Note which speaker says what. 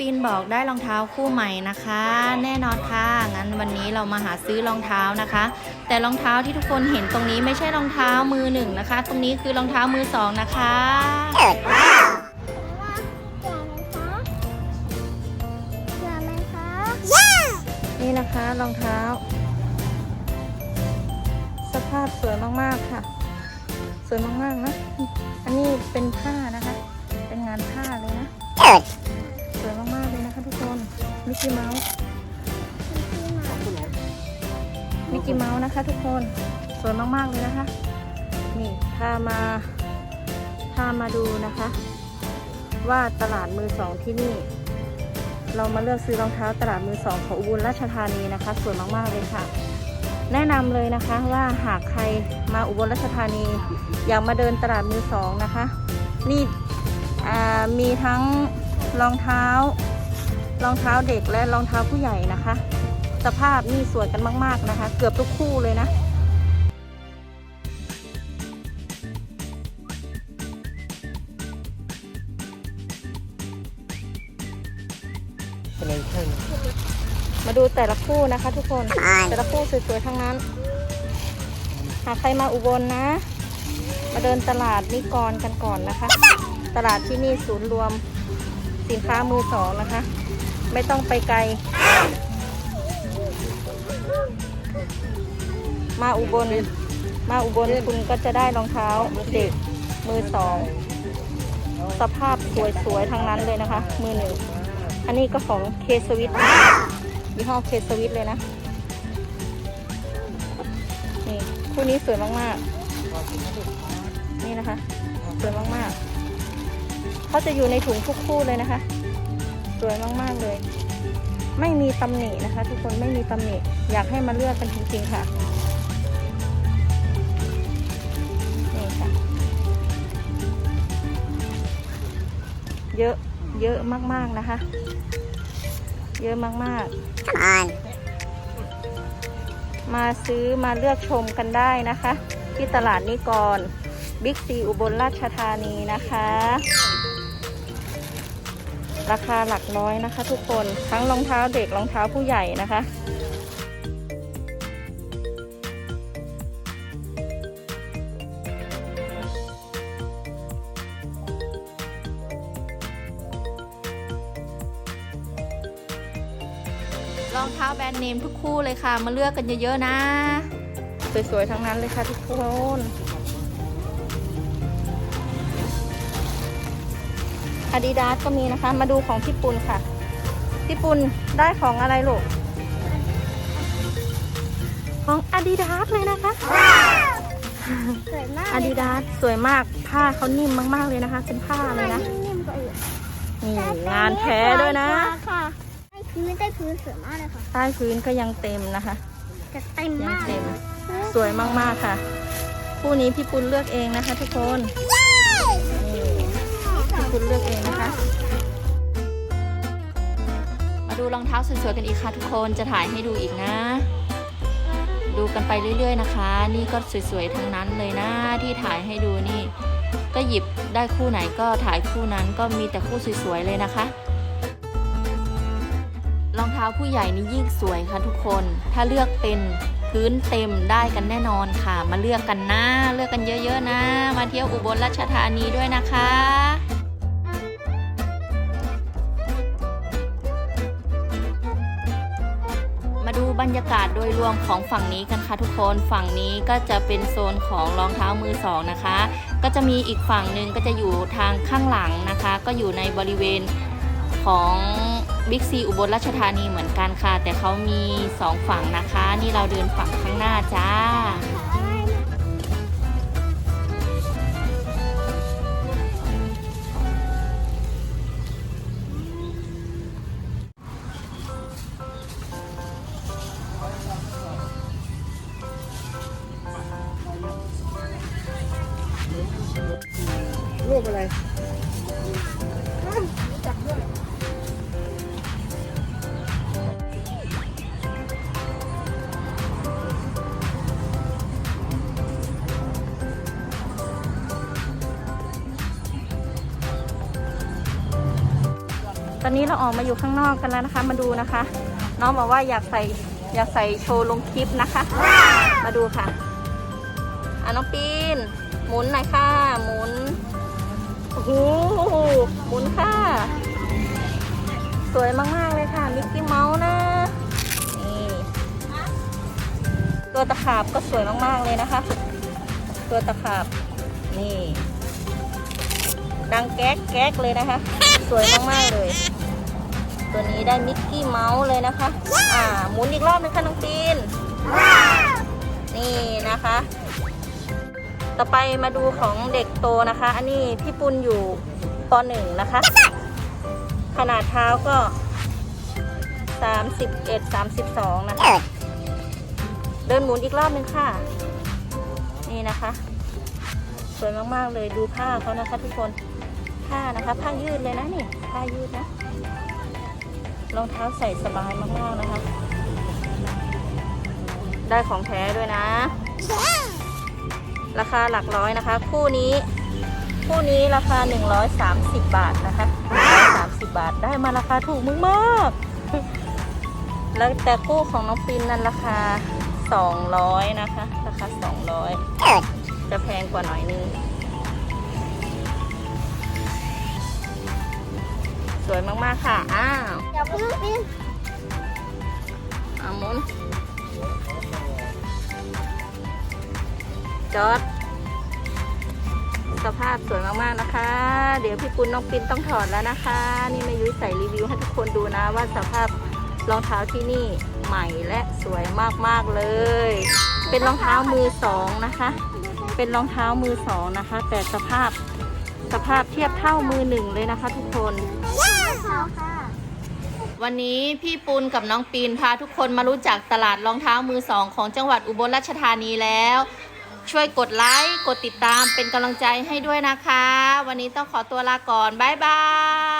Speaker 1: ปินบอกได้รองเท้าคู่ใหม่นะคะ แน่นอนค่ะงั้นวันนี้เรามาหาซื้อรองเท้านะคะ แต่รองเท้าที่ทุกคนเห็นตรงนี้ไม่ใช่รองเท้ามือหนึ่งนะคะ ตรงนี้คือรองเท้ามือสองนะคะนี่นะคะรองเท้า สภาพสวยมากๆค่ะ สวยมากๆนะ อันนี้เป็นผ้านะคะ เป็นงานผ้าเลยนะ นะคะทุกคนมิกกี้เมาส์มิกกี้เมาส์นะคะทุกคนสวยมากๆเลยนะคะ นี่พามาพามาดูนะคะ ว่าตลาดมือสองที่นี่ เรามาเลือกซื้อรองเท้าตลาดมือสองของอุบลราชธานีนะคะสวยมากๆเลยค่ะ แนะนำเลยนะคะว่าหากใครมาอุบลราชธานี อยากมาเดินตลาดมือสองนะคะ นี่อ่ามีทั้งรองเท้า รองเท้าเด็กและรองเท้าผู้ใหญ่นะคะ สภาพนี่สวยกันมาก ๆนะคะ เกือบทุกคู่เลยนะ
Speaker 2: อะไรแค่นี้
Speaker 1: มาดูแต่ละคู่นะคะ ทุกคนแต่ละคู่สวยๆทั้งนั้น หากใครมาอุบลนะ มาเดินตลาดนิกรกันก่อนนะคะ ตลาดที่นี่ศูนย์รวมสินค้ามือสองนะคะ ไม่ต้องไปไกล มาอุบล มาอุบลคุณก็จะได้รองเท้าเด็กมือสอง สภาพสวยๆทั้งนั้นเลยนะคะ มือหนึ่ง อันนี้ก็ของเคสวิตยี่ห้อเคสวิตเลยนะ นี่คู่นี้สวยมากๆ นี่นะคะ สวยมากๆ เขาจะอยู่ในถุงทุกคู่เลยนะคะ สวยมากๆเลย ไม่มีตำหนินะคะ ทุกคนไม่มีตำหนิอยากให้มาเลือกกันจริงๆค่ะนี่ค่ะ เยอะเยอะมากๆนะคะ เยอะมากๆ มาซื้อมาเลือกชมกันได้นะคะ ที่ตลาดนิกรบิ๊กซีอุบลราชธานีนะคะ ราคาหลักร้อยนะคะ ทุกคนทั้งรองเท้าเด็กรองเท้าผู้ใหญ่นะคะรองเท้าแบรนด์เนมทุกคู่เลยค่ะ มาเลือกกันเยอะๆนะ สวยๆ ทั้งนั้นเลยค่ะทุกคน อาดิดาสก็มีนะคะ มาดูของพี่ปุณค่ะ พี่ปุณได้ของอะไรลูก ของอาดิดาสเลยนะคะ
Speaker 3: สวยมาก
Speaker 1: อาดิดาสสวยมากผ้าเขานิ่มมากๆเลยนะคะ เป็นผ้าเลยนะ
Speaker 3: นิ่มๆกว่าอื่น
Speaker 1: นี่งานแท้ด้วยนะ
Speaker 3: ค่ะใต้พื้นใต้พื้นสวยมากเลยค่ะ
Speaker 1: ใต้พื้นก็ยังเต็มนะคะ
Speaker 3: จะเต็ม
Speaker 1: ยัง
Speaker 3: มาก
Speaker 1: เต็มสวยมากๆค่ะ คู่นี้พี่ปุณเลือกเองนะคะทุกคนนี่ พี่ปุณเลือกเองนะคะ มาดูรองเท้าสวยๆกันอีกค่ะทุกคนจะถ่ายให้ดูอีกนะ ดูกันไปเรื่อย ๆ นะคะ นี่ก็สวยๆทั้งนั้นเลยนะที่ถ่ายให้ดูนี่ ก็หยิบได้คู่ไหนก็ถ่ายคู่นั้นก็มีแต่คู่สวยๆเลยนะคะรองเท้าผู้ใหญ่นี่ยิ่งสวยค่ะทุกคน ถ้าเลือกเป็นพื้นเต็มได้กันแน่นอนค่ะ มาเลือกกันนะ เลือกกันเยอะๆนะ มาเที่ยวอุบลราชธานีด้วยนะคะ บรรยากาศโดยรวมของฝั่งนี้กันค่ะทุกคนฝั่งนี้ก็จะเป็นโซนของรองเท้ามือสองนะคะ ก็จะมีอีกฝั่งหนึ่งก็จะอยู่ทางข้างหลังนะคะ ก็อยู่ในบริเวณของบิ๊กซีอุบลราชธานีเหมือนกันค่ะ แต่เขามีสองฝั่งนะคะ นี่เราเดินฝั่งข้างหน้าจ้า
Speaker 2: ปอะไร
Speaker 1: ตอนนี้เราออกมาอยู่ข้างนอกกันแล้วนะคะ มาดูนะคะ น้องบอกว่าอยากใส่อยากใส่โชว์ลงคลิปนะคะ มาดูค่ะอะน้องปีน หมุนหน่อยค่ะ หมุน โอ้โหหมุนค่ะ สวยมาก ๆ เลยค่ะ มิกกี้เมาส์นะ นี่ ตัวตะขาบก็สวยมาก ๆ เลยนะคะ ตัวตะขาบ นี่ ดังแก๊กแก๊กเลยนะคะ สวยมาก ๆ เลย ตัวนี้ได้มิกกี้เมาส์เลยนะคะ อ่า หมุนอีกรอบนึงค่ะน้องปีน นี่นะคะ ต่อไปมาดูของเด็กโตนะคะ อันนี้พี่ปุณอยู่ปหนึ่งนะคะ ขนาดเท้าก็สามสิบเอ็ดสามสิบสองนะคะ เดินหมุนอีกรอบนึงค่ะ นี่นะคะ สวยมาก ๆ เลยดูผ้าเขานะคะทุกคน ผ้านะคะ ผ้ายืดเลยนะนี่ ผ้ายืดนะ รองเท้าใส่สบายมาก ๆ นะคะ ได้ของแท้ด้วยนะ ราคาหลักร้อยนะคะ คู่นี้คู่นี้ราคา 130 บาทนะคะ130 บาทได้มาราคาถูกมากๆแล้วแต่คู่ของน้องปินนั้นราคา 200 นะคะ ราคา 200 จะแพงกว่าหน่อยนึงสวยมาก ๆ ค่ะ อ้าว
Speaker 3: เดี๋ยวพึ่งปีน
Speaker 1: อาหมุน จอดสภาพสวยมากๆนะคะ เดี๋ยวพี่ปุณน้องปินต้องถอดแล้วนะคะ นี่มายุ้ยใส่รีวิวให้ทุกคนดูนะว่าสภาพรองเท้าที่นี่ใหม่และสวยมากๆเลย เป็นรองเท้ามือสองนะคะ เป็นรองเท้ามือสองนะคะ แต่สภาพสภาพเทียบเท่ามือหนึ่งเลยนะคะ ทุกคน
Speaker 3: ค่ะค่ะ
Speaker 1: วันนี้พี่ปูนกับน้องปีนพาทุกคนมารู้จักตลาดรองเท้ามือสองของจังหวัดอุบลราชธานีแล้ว ช่วยกดไลค์ กดติดตามเป็นกำลังใจให้ด้วยนะคะ วันนี้ต้องขอตัวลาก่อน บ๊ายบาย